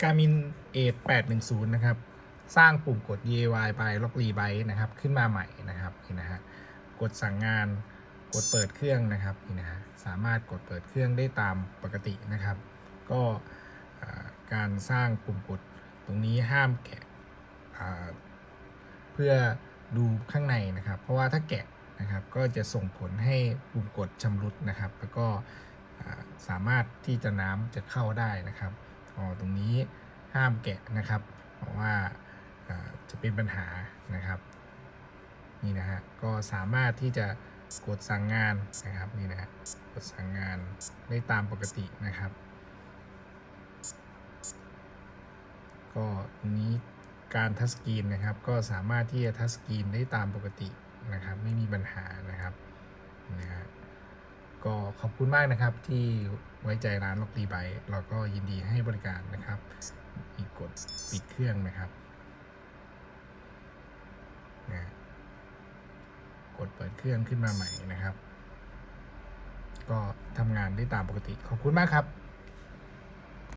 Garmin a 810 นะครับ สร้างปุ่มกด DIY ไปล็อกรีไบนะครับ ขึ้นมาใหม่นะครับนี่นะฮะกดสั่งงานกดเปิดเครื่องนะครับนี่นะฮะสามารถกดเปิดเครื่องได้ตามปกตินะครับ ก็การสร้างปุ่มกดตรงนี้ห้ามแกะเพื่อดูข้างในนะครับ เพราะว่าถ้าแกะนะครับก็จะส่งผลให้ปุ่มกดชำรุดนะครับ แล้วก็สามารถที่จะน้ำจะเข้าได้นะครับ อ๋อตรงนี้ห้ามแกะนะครับ เพราะว่าจะเป็นปัญหานะครับนี่นะฮะก็สามารถที่จะกดสั่งงานนะครับนี่นะฮะกดสั่งงานได้ตามปกตินะครับ ก็ตรงนี้การทัชสกรีนนะครับ ก็สามารถที่จะทัชสกรีนได้ตามปกตินะครับ ไม่มีปัญหานะครับ ก็ขอบคุณมากนะครับที่ไว้ใจร้านล็อกดีไบเราก็ยินดีให้บริการนะครับ อีกกดปิดเครื่องนะครับนะกดเปิดเครื่องขึ้นมาใหม่นะครับ ก็ทำงานได้ตามปกติ ขอบคุณมากครับ